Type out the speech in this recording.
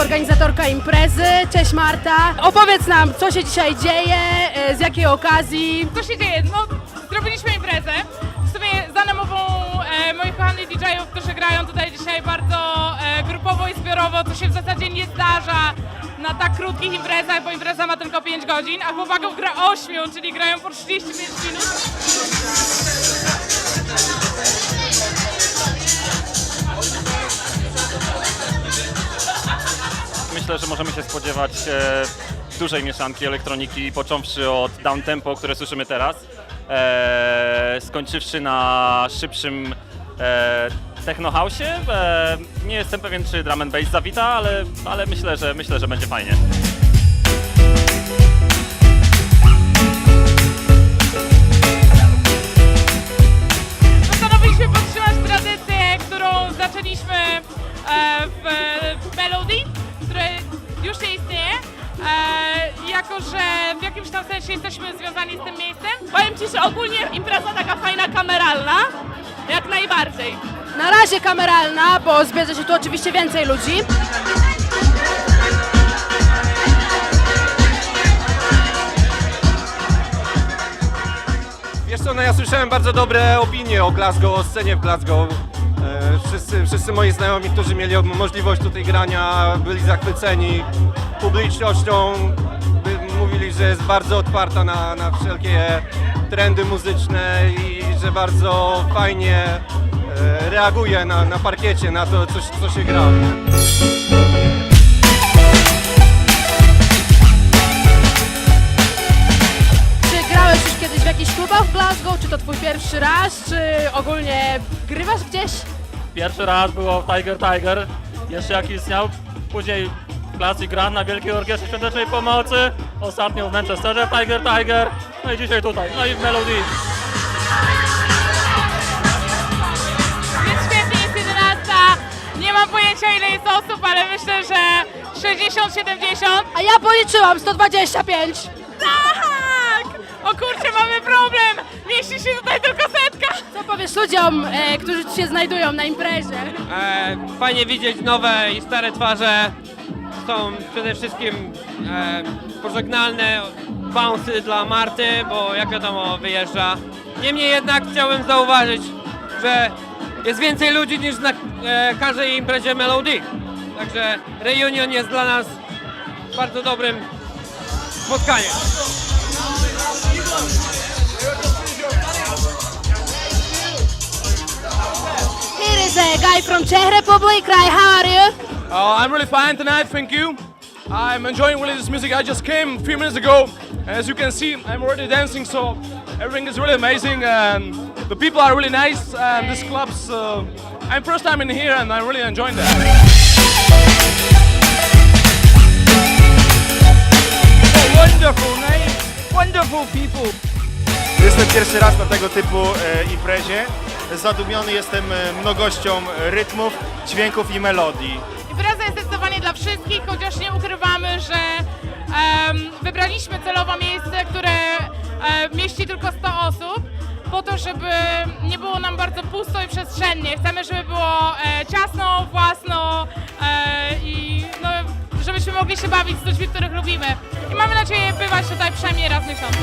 organizatorka imprezy. Cześć Marta. Opowiedz nam, co się dzisiaj dzieje, e, z jakiej okazji. Co się dzieje? No, zrobiliśmy imprezę. W sumie za namową e, moich kochanych DJ-ów, którzy grają tutaj dzisiaj bardzo e, grupowo i zbiorowo, co się w zasadzie nie zdarza na tak krótkich imprezach, bo impreza ma tylko 5 godzin, a chłopaków gra 8, czyli grają po 35 minut. Myślę, że możemy się spodziewać e, dużej mieszanki elektroniki, począwszy od downtempo, które słyszymy teraz, e, skończywszy na szybszym e, techno house'ie. E, nie jestem pewien, czy drum and bass zawita, ale, ale myślę, że myślę, że będzie fajnie. Jakimś tam sensie jesteśmy związani z tym miejscem. Powiem Ci, że ogólnie impreza taka fajna, kameralna, jak najbardziej. Na razie kameralna, bo zbierze się tu oczywiście więcej ludzi. Wiesz co, no ja słyszałem bardzo dobre opinie o Glasgow, o scenie w Glasgow. E, Wszyscy, wszyscy moi znajomi, którzy mieli możliwość tutaj grania, byli zachwyceni publicznością. Mówili, że jest bardzo otwarta na, na wszelkie trendy muzyczne i że bardzo fajnie e, reaguje na, na parkiecie, na to, co, co się gra. Czy grałeś już kiedyś w jakichś klubach w Glasgow? Czy to twój pierwszy raz? Czy ogólnie grywasz gdzieś? Pierwszy raz było w Tiger Tiger, jeszcze jak istniał, później Classic Grand na Wielkiej Orkiestrze Świątecznej Pomocy, ostatnio w Manchesterze Tiger Tiger, no i dzisiaj tutaj, no i w Melody. Jest świetnie, jest 11. Nie mam pojęcia ile jest osób, ale myślę, że 60-70. A ja policzyłam 125. Tak! O kurczę, mamy problem! Mieści się tutaj tylko setka! Co powiesz ludziom, e, którzy tu się znajdują na imprezie? E, fajnie widzieć nowe i stare twarze. Są przede wszystkim e, pożegnalne bouncy dla Marty, bo jak wiadomo wyjeżdża. Niemniej jednak chciałem zauważyć, że jest więcej ludzi niż na e, każdej imprezie Melody. Także reunion jest dla nas bardzo dobrym spotkaniem. Is from Czech Republic. Right, how are you? Uh, I'm really fine tonight, thank you. I'm enjoying really this music. I just came a few minutes ago, and as you can see, I'm already dancing, so everything is really amazing. And the people are really nice, and this club's. Uh, I'm first time in here, and I'm really enjoying that. wonderful night, wonderful people. Jestem pierwszy raz na tego typu e, imprezie. Zadumiony jestem e, mnogością rytmów, dźwięków i melodii. Impreza jest zdecydowanie dla wszystkich, chociaż nie ukrywamy, że em, wybraliśmy celowo miejsce, które e, mieści tylko 100 osób, po to, żeby nie było nam bardzo pusto i przestrzennie. Chcemy, żeby było e, ciasno, własno e, i no, żebyśmy mogli się bawić z ludźmi, których lubimy. I mamy nadzieję bywać tutaj przynajmniej raz w miesiącu.